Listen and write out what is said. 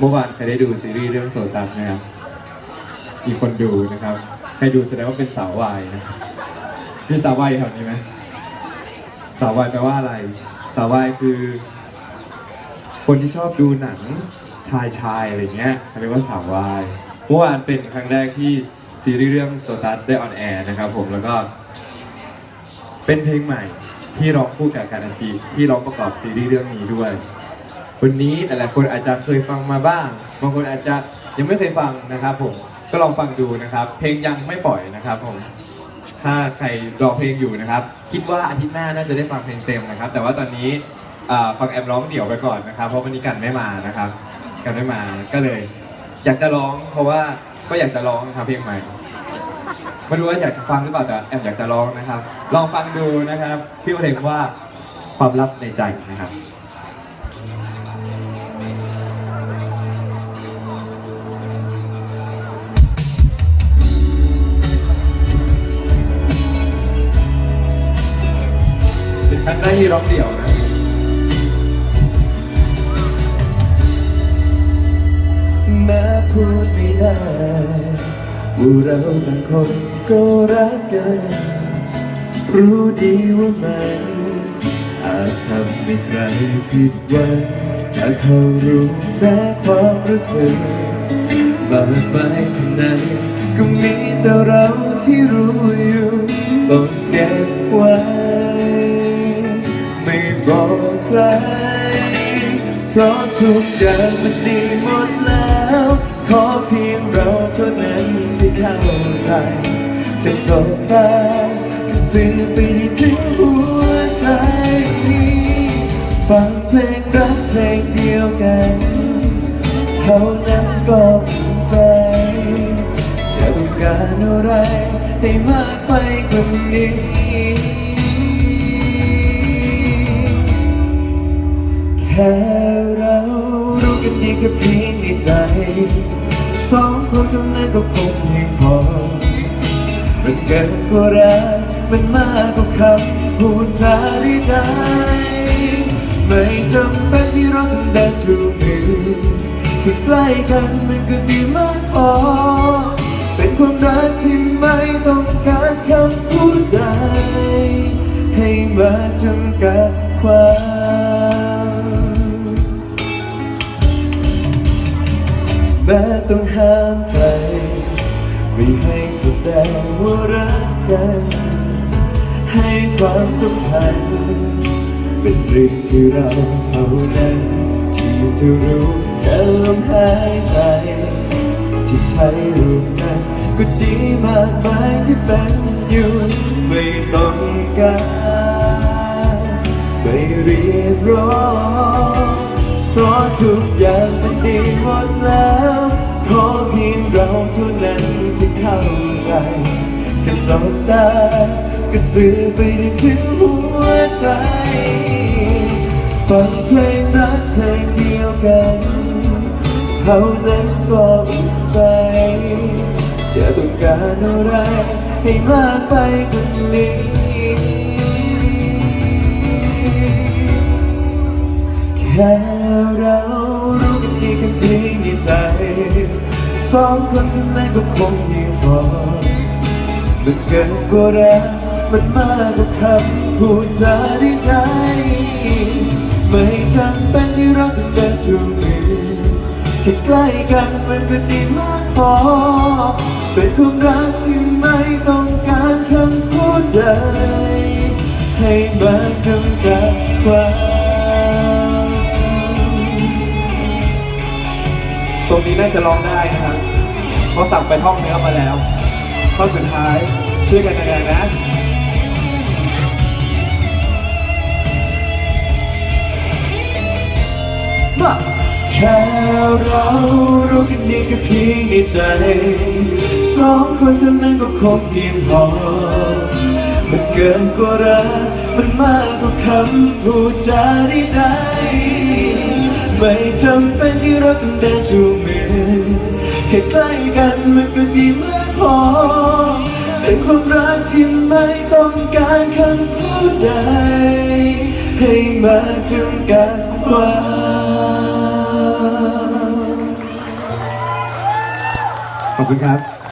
เมื่อวานใครได้ดูซีรีส์เรื่องโซตัสนะครับมีคนดูนะครับ ใครดูแสดงว่าเป็นสาววายนะมีสาววายแถวนี้ไหมสาววายแปลว่าอะไร สาววายคือ คนที่ชอบดูหนังชายชายอะไรเงี้ยเขาเรียกว่าสาววายเมื่อวานเป็นครั้งแรกที่ซีรีส์เรื่องโซตัสได้ออนแอร์นะครับผมแล้วก็ เป็นเพลงใหม่ที่ร้องคู่กับการอาชีที่ร้องประกอบซีรีส์เรื่องนี้ด้วย วันนี้หลายๆคนอาจจะเคยฟังมาบ้าง บางคนอาจจะยังไม่เคยฟังนะครับผมก็ลองฟังดูนะครับ เพลงยังไม่ปล่อยนะครับผมถ้าใครรอเพลงอยู่นะครับ คิดว่าอาทิตย์หน้าน่าจะได้ฟังเพลงเต็มนะครับ แต่ว่าตอนนี้อ่าฟังแอมร้องเดี่ยวไปก่อนนะครับ เพราะวันนี้กันไม่มานะครับ กันไม่มาก็เลย อยากจะร้อง เพราะว่าก็อยากจะร้องนะครับเพลงใหม่ไม่รู้ว่าอยากจะฟังหรือเปล่าแต่แอมอยากจะร้องนะครับ ลองฟังดูนะครับชื่อเพลงว่าความลับในใจนะครับ เป็นครั้งแรกที่ร้องเดี่ยวนะแม้พูดไม่ได้ว่าเราต่างคนก็รักกัน รู้ดีว่ามันอาจทำให้ใครผิดหวังถ้าเขารู้แม้ความรู้สึกมากมายขนาดก็มีแต่เราที่รู้อยู่ต้อ ทุกอย่างมันดีหมดแล้ว ขอเพียงเราเท่านั้นที่เข้าใจแค่สบตาก็สื่อไปถึงหัวใจฟังเพลงรักเพลงเดียวกัน เท่านั้นก็ภูมิใจจะต้องการอะไรให้มากไปกว่านี้แค่ แค่เพียงในใจ สองคนเท่านั้นก็คงเพียงพอมันเกินกว่ารักมันมากกว่าคำพูดจาได้ไม่จำเป็นที่เราต้องเดินจูงมือคือใกล้กันมันก็ดี ม้ต้องห้ามใจไม่ให้แสดงว่ารักกัน ให้ความสัมพันธ์เป็นเรื่องที่เราเท่านั้น ที่จะรู้แค่ลมหายใจที่ใช้รูปนั้นก็ดีมากมายที่เป็นอยู่ไม่ต้องการไม่รียกร้องเพราะทุกอย่าง ดีหมดแล้วขอเพียงเราเท่านั้นที่เข้าใจแค่สบตาก็สื่อไปได้ถึงหัวใจฟังเพลงรักเพลงเดียวกันเท่านั้นก็อุ่นใจจะต้องการอะไรให้มากไปกว่านี้แค่ เพียงในใจสองคนเท่านั้นก็คงเพียงพอมันเกินกว่ารักมันมากกว่าคำพูดจาได้ไงไม่จำเป็นที่เราต้องเดินจูงมือแค่ใกล้กันมันก็ดีมากพอเป็นความรักที่ไม่ต้องการคำพูดใดให้มาจำกัดความ ตรงนี้น่าจะร้องได้นะครับเพราะสั่งไปท่องเนื้อมาแล้วข้อสุดท้ายช่วยกันแสดงนะมาแค่เรารู้กันดีแค่เพียงในใจสองคนเท่านั้นก็คงเพียงพอมันเกินกว่ารักมันมากกว่าคำพูดจาได้ ไม่จำเป็นที่เราต้องเดินจูงมือแค่ใกล้กันมันก็ดีมากพอ เป็นความรักที่ไม่ต้องการคำพูดใด ให้มาจำกัดความขอบคุณครับ